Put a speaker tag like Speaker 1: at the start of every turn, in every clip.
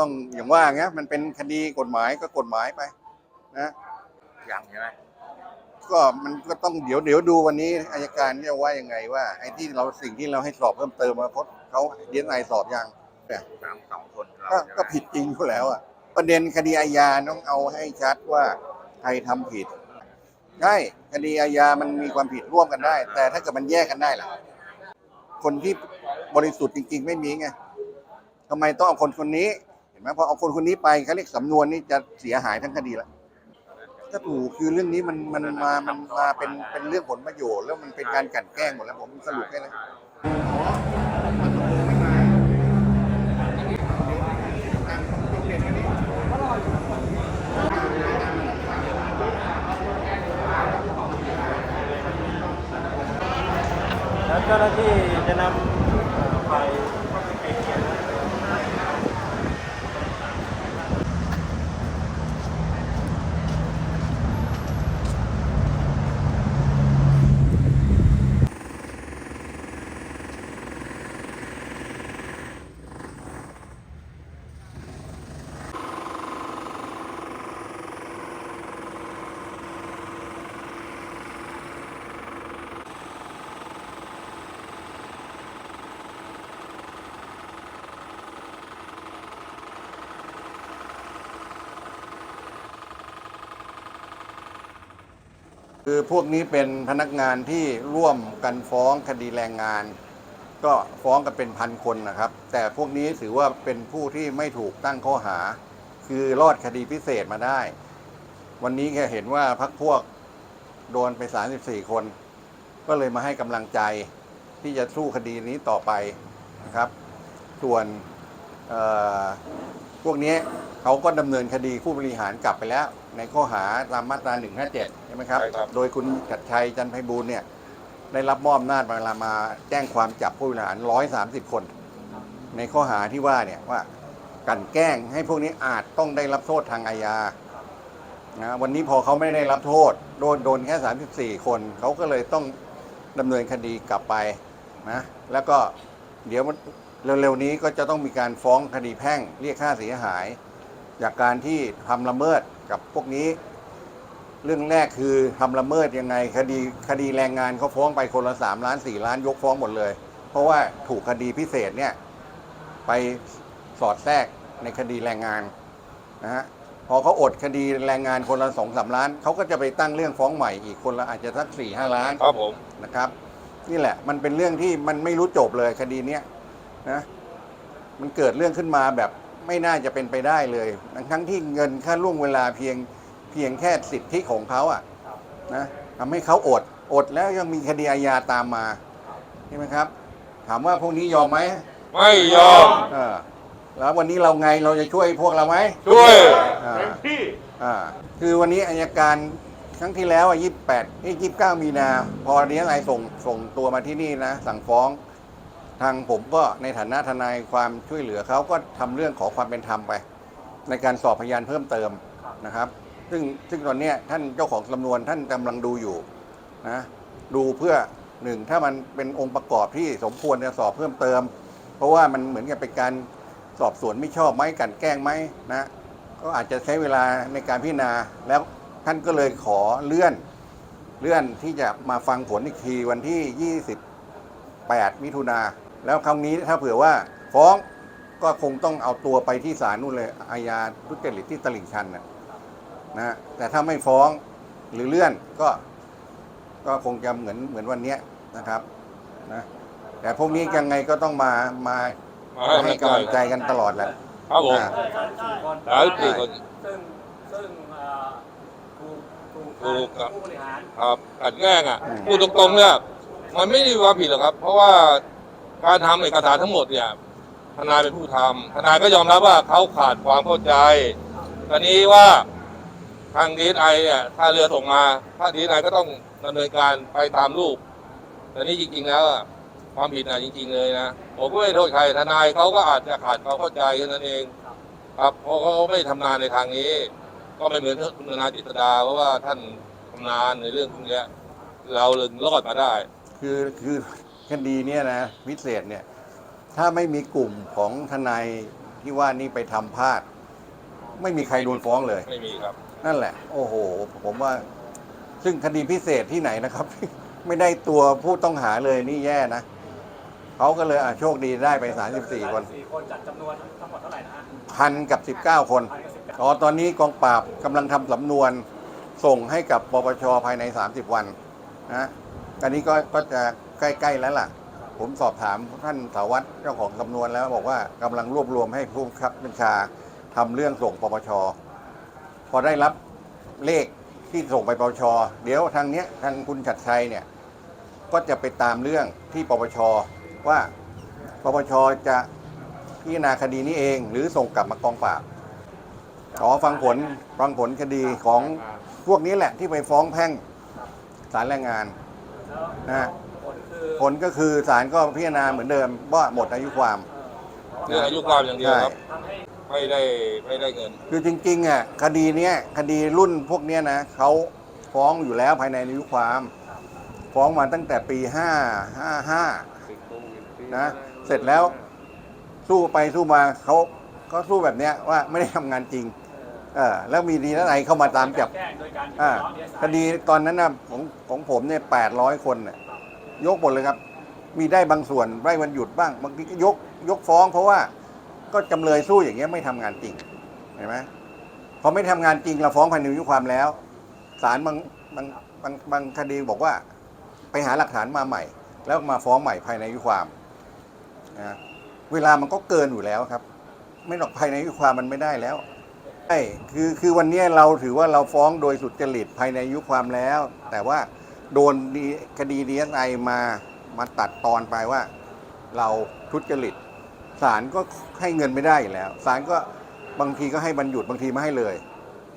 Speaker 1: ต้องอย่างว่าเงี้ยมันเป็นคดีกฎหมายก็กฎหมายไป นะ
Speaker 2: ยังใช่ไหม
Speaker 1: ก็มันก็ต้องเดี๋ยวเดี๋ยวดูวันนี้อายการจะว่ายังไงว่าไอ้ที่เราสิ่งที่เราให้สอบเพิ่มเติมมาเพราะเขาเดียนไอสอบยัง
Speaker 2: ตามสองคนเรา
Speaker 1: ก็
Speaker 2: ใช่ไหม
Speaker 1: ก็ผิดจริงอยู่แล้วอะประเด็นคดีอาญาต้องเอาให้ชัดว่าใครทำผิดใช่คดีอาญามันมีความผิดร่วมกันได้ แต่ถ้าเกิดมันแยกกันได้ล่ะ คนที่บริสุทธิ์จริง ๆ ไม่มีไงทำไมต้องเอาคนคนนี้เห็นไหมพอเอาคนคนนี้ไปเขาเรียกสำนวนนี่จะเสียหายทั้งคดีละก็ถูกคือเรื่องนี้มันมันมามันมาเป็นเป็นเรื่องผลประโยชน์แล้วมันเป็นการกลั่นแกล้งหมดแล้วผมสรุปแค่นั้น
Speaker 3: แล้วเจ้าหน้าที่จะนำไป
Speaker 1: คือพวกนี้เป็นพนักงานที่ร่วมกันฟ้องคดีแรงงาน ก็ฟ้องกันเป็นพันคนนะครับ แต่พวกนี้ถือว่าเป็นผู้ที่ไม่ถูกตั้งข้อหา คือรอดคดีพิเศษมาได้ วันนี้แค่เห็นว่าพักพวกโดนไป 34 คน ก็เลยมาให้กำลังใจที่จะสู้คดีนี้ต่อไปนะครับ ส่วน พวกนี้เขาก็ดำเนินคดีผู้บริหารกลับไปแล้ว ในข้อหาตามมาตรา 157 ใช่ไหมครับ
Speaker 2: ใช่ครับ
Speaker 1: โดยคุณกัดชัยจันทร์ไพบูลย์เนี่ยได้รับมอบอำนาจเวลามาแจ้งความจับผู้บริหาร 130 คน ในข้อหาที่ว่าเนี่ยว่ากลันแกล้งให้พวกนี้อาจต้องได้รับโทษทางอาญานะวันนี้พอเขาไม่ได้รับโทษ โดนโดนแค่ 34 คน เขาก็เลยต้องดำเนินคดีกลับไปนะแล้วก็เดี๋ยวมัน เร็วๆนี้ก็จะต้องมีการฟ้องคดีแพ่งเรียกค่าเสียหาย จากการที่ทำละเมิดกับพวกนี้ เรื่องแรกคือทำละเมิดยังไงคดีคดีแรงงานเขาฟ้องไปคนละสามล้านสี่ล้านยกฟ้องหมดเลย เพราะว่าถูกคดีพิเศษเนี่ยไปสอดแทรกในคดีแรงงานนะฮะพอเขาอดคดีแรงงานคนละสองสามล้านเขาก็จะไปตั้งเรื่องฟ้องใหม่อีกคนละอาจจะสักสี่ห้าล้าน
Speaker 2: ครับผม
Speaker 1: นะครับ นี่แหละมันเป็นเรื่องที่มันไม่รู้จบเลยคดีเนี้ย นะมันเกิดเรื่องขึ้นมาแบบไม่น่าจะเป็นไปได้เลยทั้งทั้งที่เงินค่าล่วงเวลาเพียงเพียงแค่สิทธิของเขาอะนะทำให้เขาอดอดแล้วยังมีคดีอาญาตามมาใช่ไหมครับ ถามว่าพวกนี้ยอมไหม
Speaker 2: ไม่ยอม
Speaker 1: เออแล้ววันนี้เราไงเราจะช่วยพวกเราไหม
Speaker 2: ช่วย
Speaker 1: อ่าอ่าคือวันนี้อายการครั้งที่แล้วอะยี่แปดยี่สิบเก้ามีนา พอเนี้ยอะไรส่งส่งตัวมาที่นี่นะ สั่งฟ้อง ทางผมก็ในฐานะทนายความช่วยเหลือเขาก็ทำเรื่องขอความเป็นธรรมไป ในการสอบพยานเพิ่มเติมนะครับ ซึ่งซึ่งตอนนี้ท่านเจ้าของสำนวนท่านกำลังดูอยู่นะดูเพื่อหนึ่งถ้ามันเป็นองค์ประกอบที่สมควรจะสอบเพิ่มเติม เพราะว่ามันเหมือนกับเป็นการสอบสวนไม่ชอบไหมกันแกล้งไหมนะก็อาจจะใช้เวลาในการพิจารณาแล้วท่านก็เลยขอเลื่อนเลื่อนที่จะมาฟังผลอีกทีวันที่ 28 มิถุนา แล้วครั้งนี้ถ้าเผื่อว่าฟ้องก็คงต้องเอาตัวไปที่ศาลนู่นเลยอาญาทุจริตที่ตลิ่งชันนะนะฮะแต่ถ้าไม่ฟ้องหรือเลื่อนก็ ก็คงจะเหมือนเหมือนวันเนี้ยนะครับนะแต่พวกนี้ยังไงก็ต้องมามา
Speaker 2: มา
Speaker 1: ให้กำลังใจกันตลอดแหละ
Speaker 2: ครับผม
Speaker 1: อ่า
Speaker 2: สามสิบสี่คน
Speaker 3: ซึ่งซึ่งเอ่อถูกถูก
Speaker 2: ถูกครับ
Speaker 3: ผู้บริหาร
Speaker 2: ครับกลันแกล้งอะพูดตรงๆเนี่ยมันไม่ได้มีความผิดหรอกครับ เพราะว่า การทำเอกสารทั้งหมดเนี่ยทนายเป็นผู้ทำทนายก็ยอมรับว่าเขาขาดความเข้าใจตอนนี้ว่าทางดีไอเนี่ยถ้าเรือส่งมาถ้าดีไอก็ต้องดำเนินการไปตามรูปแต่นี่จริง ๆ แล้วความผิดนะจริง ๆ เลยนะผมก็ไม่โทษใครทนายเขาก็อาจจะขาดความเข้าใจแค่นั้นเอง ครับเพราะเขาไม่ทำนานในทางนี้ ก็ไม่เหมือนคุณนายจิตดาเพราะว่าท่านทำนานในเรื่องพวกนี้เราเลยรอดมาได้
Speaker 1: คือคือ คดีเนี้ยนะพิเศษเนี่ยถ้าไม่มีกลุ่มของทนายที่ว่านี่ไปทำพลาด ไม่มีใครโดนฟ้องเลย
Speaker 2: ไม่มีครับ
Speaker 1: นั่นแหละ โอ้โห ผมว่า ซึ่งคดีพิเศษที่ไหนนะครับ ไม่ได้ตัวผู้ต้องหาเลยนี่แย่นะเขาก็เลยอะโชคดีได้ไป 34 คน
Speaker 3: สี่คนจัดจำนวนทั้งหมดเท่าไหร่นะฮะ
Speaker 1: พันกับ 19 คน
Speaker 3: พันกับสิบเก้า
Speaker 1: อ๋อตอนนี้กองปราบกำลังทำสำนวนส่งให้กับปปชภายใน 30 วันนะอันนี้ก็ก็จะ ใกล้ๆแล้วล่ะ ผมสอบถามท่านสาวัตรเจ้าของสำนวนแล้วบอกว่ากำลังรวบรวมให้ผู้บังคับบัญชาทำเรื่องส่งปปชพอได้รับเลขที่ส่งไปปปชเดี๋ยวทางเนี้ยทางคุณชัดชัยเนี่ยก็จะไปตามเรื่องที่ปปชว่าปปชจะพิจารณาคดีนี้เอง หรือส่งกลับมากองปราบขอฟังผลฟังผลคดีของพวกนี้แหละที่ไปฟ้องแพ่งศาลแรงงานนะ
Speaker 3: ผลคือ
Speaker 1: ผลก็คือศาลก็พิจารณาเหมือนเดิมว่าหมดอายุความ
Speaker 2: เรื่องอายุความอย่างเดียวครับ
Speaker 3: ทำให้
Speaker 2: ไม่ได้ไม่ได้เงิน
Speaker 1: คือจริงๆอะคดีเนี้ยคดีรุ่นพวกเนี้ยนะเขาฟ้องอยู่แล้วภายในอายุความ ฟ้องมาตั้งแต่ปีห้าห้าห้านะเสร็จแล้วสู้ไปสู้มาเขาเขาสู้แบบเนี้ยว่าไม่ได้ทำงานจริงเออแล้วมีดีนัไอเข้ามาตามจับ
Speaker 3: แกล้งโดยการ
Speaker 1: อ่า
Speaker 3: ร้องเอสไอ
Speaker 1: คดีตอนนั้นนะของของผมเนี่ยแปดร้อยคนน่ะ ยกหมดเลยครับ มีได้บางส่วนได้วันหยุดบ้างบางทีก็ยกยกฟ้อง เพราะว่าก็จำเลยสู้อย่างเงี้ยไม่ทำงานจริงเห็นไหมพอไม่ทำงานจริงเราฟ้องภายในอายุความแล้วศาลบางบางบางบางคดีบอกว่า ไปหาหลักฐานมาใหม่ แล้วมาฟ้องใหม่ภายในอายุความนะเวลามันก็เกินอยู่แล้วครับ ไม่หรอกภายในอายุความมันไม่ได้แล้วใช่คือคือวันนี้เราถือว่าเราฟ้องโดยสุจริตภายในอายุความแล้ว แต่ว่า โดนดีคดีดีเอสไอมามาตัดตอนไปว่า เราทุจริตศาลก็ให้เงินไม่ได้อยู่แล้วศาลก็บางทีก็ให้บรรหยุดบางทีไม่ให้เลย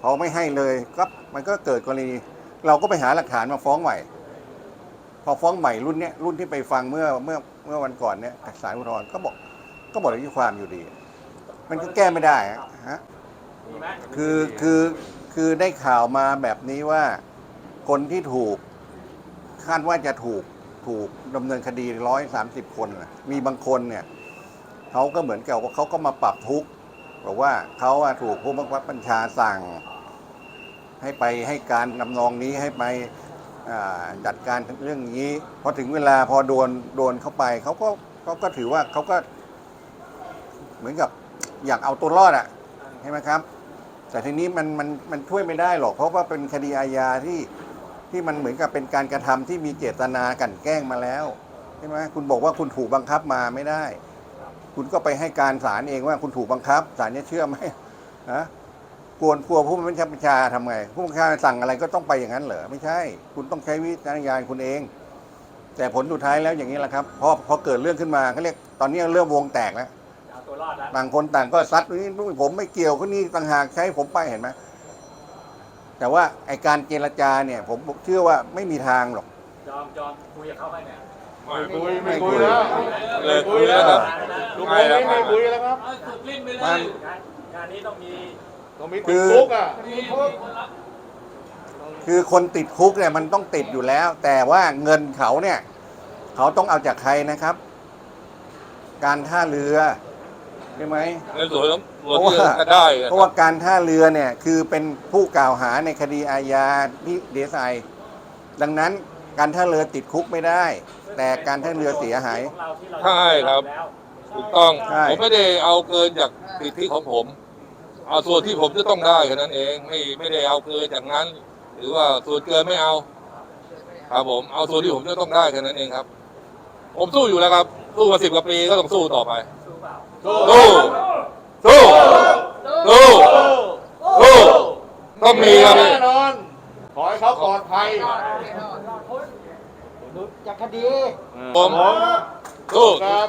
Speaker 1: พอไม่ให้เลยก็มันก็เกิดกรณี เราก็ไปหาหลักฐานมาฟ้องใหม่ พอฟ้องใหม่รุ่นเนี้ยรุ่นที่ไปฟังเมื่อเมื่อเมื่อวันก่อนเนี้ยศาลอุทธรณ์ก็บอกก็หมดอายุความอยู่ดี มันก็แก้ไม่ได้อะฮะ
Speaker 3: มีไหม
Speaker 1: คือคือคือได้ข่าวมาแบบนี้ว่าคนที่ถูก คาดว่าจะถูกถูกดำเนินคดีร้อยสามสิบคนนะมีบางคนเนี่ยเขาก็เหมือนกับว่าเขาก็มาปรับทุกข์บอกว่าเขาอะถูกผู้บังคับบัญชาสั่ง ให้ไปให้การนำนองนี้ให้ไปจัดการเรื่องนี้พอถึงเวลาพอโดนโดนเข้าไปเขาก็เขาก็ถือว่าเขาก็ เหมือนกับอยากเอาตัวรอดอะใช่ไหมครับ แต่ทีนี้มันมันมันช่วยไม่ได้หรอก เพราะว่าเป็นคดีอาญาที่ ที่มันเหมือนกับเป็นการกระทำที่มีเจตนากลั่นแกล้งมาแล้วใช่ไหมคุณบอกว่าคุณถูกบังคับมาไม่ได้ คุณก็ไปให้การศาลเองว่าคุณถูกบังคับศาลจะเชื่อไหมฮะกวนกลัวผู้บัญชาบัญชาทำไง ผู้บัญชาสั่งอะไรก็ต้องไปอย่างนั้นเหรอไม่ใช่ คุณต้องใช้วิจารณญาณคุณเอง แต่ผลสุดท้ายแล้วอย่างนี้แหละครับพอพอเกิดเรื่องขึ้นมาเขาเรียกตอนนี้เริ่มวงแตกแล้ว
Speaker 3: เอาตัวรอดแล้ว
Speaker 1: ต่างคนต่างก็ซัดนี่นู่นผมไม่เกี่ยวคนนี้ต่างหากใช้ผมไปเห็นไหม แต่ว่าไอการเจรจาเนี่ย ผมเชื่อว่าไม่มีทางหรอก
Speaker 3: ยอมยอมคุยกับเขาไหมเนี่ย
Speaker 2: ไม่
Speaker 4: คุย
Speaker 1: ไม่
Speaker 4: ไม่
Speaker 1: คุ
Speaker 4: คุ
Speaker 1: ย
Speaker 4: ยแล้ว
Speaker 2: เลิกคุยแล้วครับ
Speaker 4: ลุงพงศ์ไม่คุยแล้วครับ
Speaker 3: เอาสุดลิ้นไปเล
Speaker 1: มัน
Speaker 3: ยงานงานนี้ต้องมี
Speaker 4: ต้องมีติดคุกอะ
Speaker 3: มีคนรับ
Speaker 1: คือคนติดคุกเนี่ยมันต้องติดอยู่แล้ว แต่ว่าเงินเขาเนี่ย เขาต้องเอาจากใครนะครับ การท่าเรือ ใช่ไหม
Speaker 2: ในส่วนของส่วน
Speaker 1: เพราะ
Speaker 2: ที่
Speaker 1: ว่า
Speaker 2: ก็ได้นะ
Speaker 1: เพ
Speaker 2: ค
Speaker 1: ราะ
Speaker 2: รั
Speaker 1: ว่า
Speaker 2: บ
Speaker 1: การท่าเรือเนี่ยคือเป็นผู้กล่าวหาในคดีอาญาที่เดซไอดังนั้นการท่าเรือติดคุกไม่ได้ แต่การท่าเรือเสียหาย
Speaker 3: ของเราที่เรา
Speaker 2: ใช่ครับ
Speaker 3: แล้ว
Speaker 2: ถูกต้อง
Speaker 1: ใช่
Speaker 2: ผมไม่ได้เอาเกินจากสิทธิของผม เอาส่วนที่ผมจะต้องได้แค่นั้นเอง ไม่ไม่ได้เอาเกินจากนั้น หรือว่าส่วนเกินไม่เอา ครับผมเอาส่วนที่ผมจะต้องได้แค่นั้นเองครับ ผมสู้อยู่แล้วครับ สู้มาสิบกว่าปีก็ต้องสู้ต่อไป สู้สู้สู้สู้ต้องมีครับ
Speaker 4: แน่นอน ขอให้เขาปลอดภัย
Speaker 5: จากคดี
Speaker 2: ผม
Speaker 4: ผม
Speaker 2: สู้
Speaker 4: ครับ